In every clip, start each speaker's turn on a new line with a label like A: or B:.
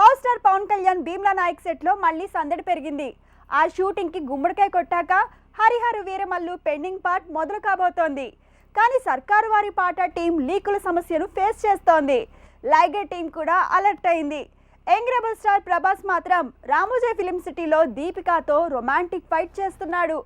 A: Power star Pawan Kalyan Bheemla Nayak సెట్లో మళ్ళీ సందడి పెరిగింది. ఆ షూటింగ్కి గుమ్మడికాయ కొట్టాక హరిహర వీరమల్లు పెండింగ్ పార్ట్ మొదలు కాబోతోంది. కానీ సర్కారు వారి పాట టీం లీకుల సమస్యను ఫేస్ చేస్తోంది. లైగర్ టీం కూడా అలర్ట్ అయింది. యంగ్ రెబల్ స్టార్ ప్రభాస్ మాత్రం రామోజీ ఫిలిం సిటీలో దీపికాతో రొమాంటిక్ ఫైట్ చేస్తున్నాడు.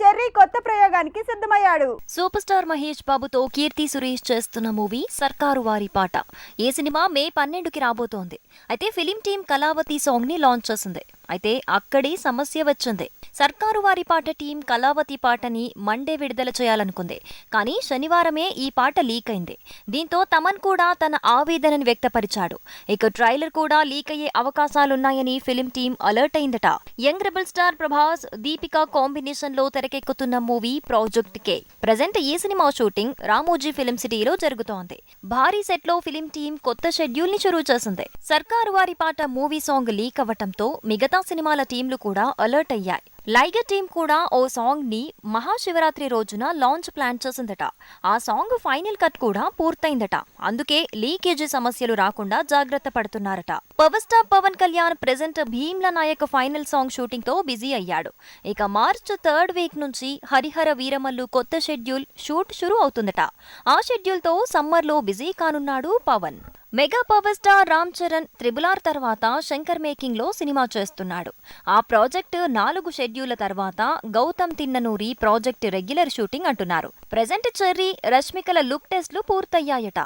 A: చెర్రీ కొత్త ప్రయోగానికి సిద్ధమయ్యాడు.
B: సూపర్ స్టార్ మహేష్ బాబుతో కీర్తి సురేష్ చేస్తున్న మూవీ సర్కారు వారి పాట. ఈ సినిమా మే పన్నెండుకి రాబోతోంది. అయితే ఫిలిం టీం కళావతి సాంగ్ని లాంచ్ చేసింది. అయితే అక్కడే సమస్య వచ్చింది. సర్కారు వారి పాట టీం కళావతి పాటని మండే విడుదల చేయాలనుకుంది. కానీ శనివారమే ఈ పాట లీక్ అయింది. దీంతో తమన్ కూడా తన ఆవేదనను వ్యక్తపరిచాడు. ఇక ట్రైలర్ కూడా లీక్ అయ్యే అవకాశాలున్నాయని ఫిలిం టీం అలర్ట్ అయిందట. Young rebel star Prabhas Deepika కాంబినేషన్లో తెరకెక్కుతున్న మూవీ ప్రాజెక్ట్ కే. ప్రజెంట్ ఈ సినిమా షూటింగ్ రామోజీ ఫిలిం సిటీలో జరుగుతోంది. భారీ సెట్లో ఫిలిం టీం కొత్త షెడ్యూల్ని చురువు చేసింది. సర్కారు వారి పాట మూవీ సాంగ్ లీక్ అవ్వటంతో మిగతా సినిమాల టీంలు కూడా అలర్ట్ అయ్యాయి. లైగర్ టీం కూడా ఓ సాంగ్ని మహాశివరాత్రి రోజున లాంచ్ ప్లాన్ చేసిందట. ఆ సాంగ్ ఫైనల్ కట్ కూడా పూర్తయిందట. అందుకే లీకేజీ సమస్యలు రాకుండా జాగ్రత్త పడుతున్నారట. Power star Pawan Kalyan present Bheemla Nayak final song షూటింగ్తో busy అయ్యాడు. ఇక మార్చ్ థర్డ్ వీక్ నుంచి హరిహర వీరమల్లు కొత్త షెడ్యూల్ షూట్ షురూ అవుతుందట. ఆ షెడ్యూల్తో సమ్మర్లో busy కానున్నాడు Pawan. Mega power star Ram Charan త్రిబులార్ తర్వాత శంకర్ మేకింగ్లో సినిమా చేస్తున్నాడు. ఆ ప్రాజెక్ట్ నాలుగు షెడ్యూళ్ళ తర్వాత Gautham Tinnanuri project regular shooting అంటున్నారు. ప్రెజెంట్ చెర్రీ రష్మికల లుక్ టెస్ట్లు పూర్తయ్యాయట.